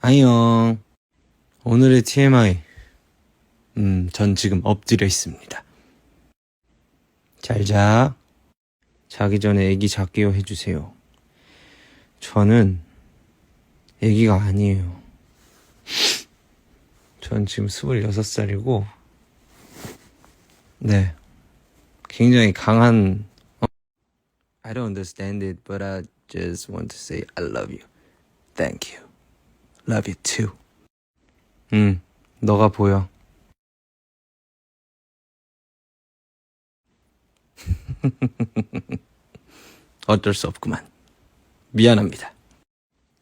안녕. 오늘의 TMI. 음, 전 지금 엎드려 있습니다. 잘 자. 자기 전에 애기 작게요 해주세요. 저는 애기가 아니에요. 전 지금 26살이고, 네. 굉장히 강한, 어? I don't understand it, but I just want to say I love you. Thank you. Love you too. 응, 너가 보여. 어쩔 수 없구만. 미안합니다.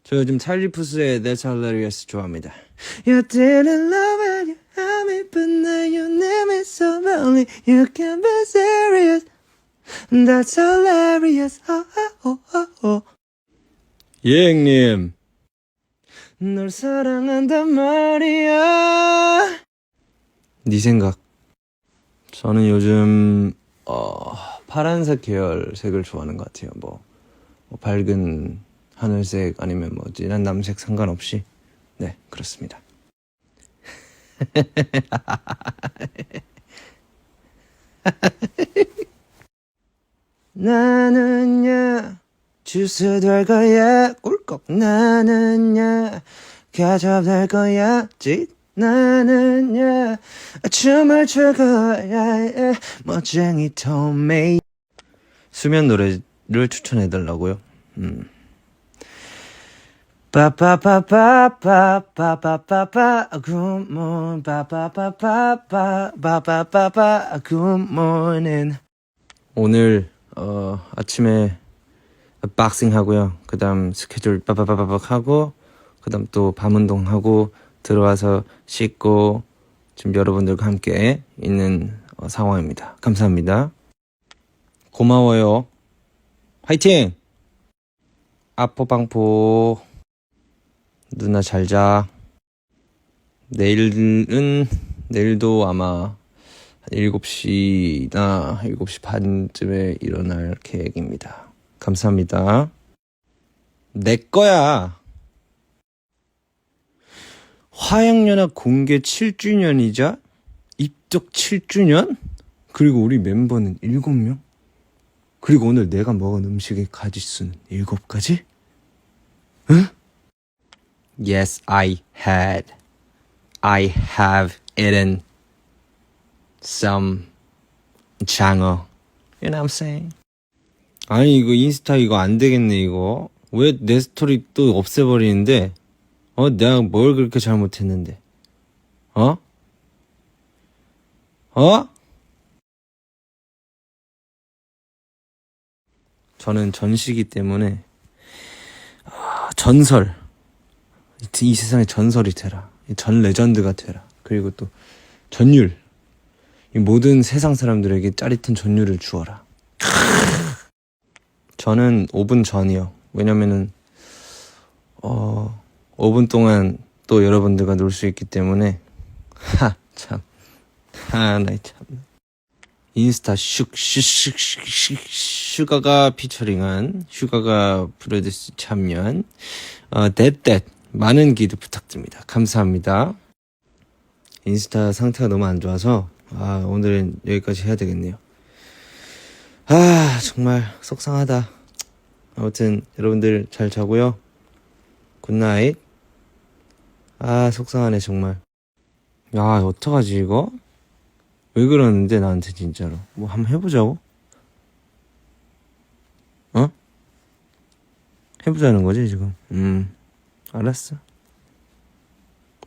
저 요즘 찰리 푸스의 That's Hilarious 좋아합니다. You didn't love it, you had me, but now you need me so badly. You can be serious. That's hilarious. Oh, oh, oh, oh. 예, 형님. 널 사랑한단 말이야. 네 생각. 저는 요즘 어, 파란색 계열 색을 좋아하는 것 같아요. 뭐, 뭐 밝은 하늘색 아니면 뭐 진한 남색 상관없이 네 그렇습니다. 나는야 주스 될 거야 꿀 꺽 나는야 가져 될 거야 짓 나는야 춤을 출 거야 예. 멋쟁이 토메이 수면 노래를 추천해달라고요 음. 빠빠빠빠빠빠빠빠빠 굿모닝 빠빠빠빠빠빠빠빠빠 굿모닝 오늘 어 아침에 박싱 하고요. 그다음 스케줄 빠빠빠빠박 하고 그다음 또 밤 운동하고 들어와서 씻고 지금 여러분들과 함께 있는 어, 상황입니다. 감사합니다. 고마워요. 화이팅! 아포방포. 누나 잘 자. 내일은, 내일도 아마 7시나 7시 반쯤에 일어날 계획입니다. 감사합니다. 내 거야. 화양연합 공개 7주년이자 입덕 7주년? 그리고 우리 멤버는 7명? 그리고 오늘 내가 먹은 음식의 가지수는 7가지? 응? Yes, I had. I have eaten some 장어. You know what I'm saying? 아니 이거 인스타 이거 안 되겠네 이거. 왜 내 스토리 또 없애버리는데? 어 내가 뭘 그렇게 잘못했는데? 어? 어? 저는 전시기 때문에 아, 전설 이, 이 세상에 전설이 되라 이전 레전드가 되라 그리고 또 전율 이 모든 세상 사람들에게 짜릿한 전율을 주어라 저는 5분 전이요 왜냐면은 어 5분 동안 또 여러분들과 놀 수 있기 때문에 하참 하나 참 인스타 슉슉슉슉 슈가가 피처링한 슈가가 프로듀스 참여한 어 댓댓 많은 기도 부탁드립니다. 감사합니다. 인스타 상태가 너무 안 좋아서 아 오늘은 여기까지 해야 되겠네요. 아 정말 속상하다. 아무튼 여러분들 잘 자고요. 굿나잇. 아 속상하네 정말. 야 어떡하지 이거? 왜 그러는데 나한테 진짜로 뭐 한번 해보자고 어 해보자는 거지 지금 음 알았어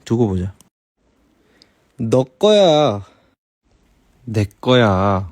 두고 보자 너 거야 내 거야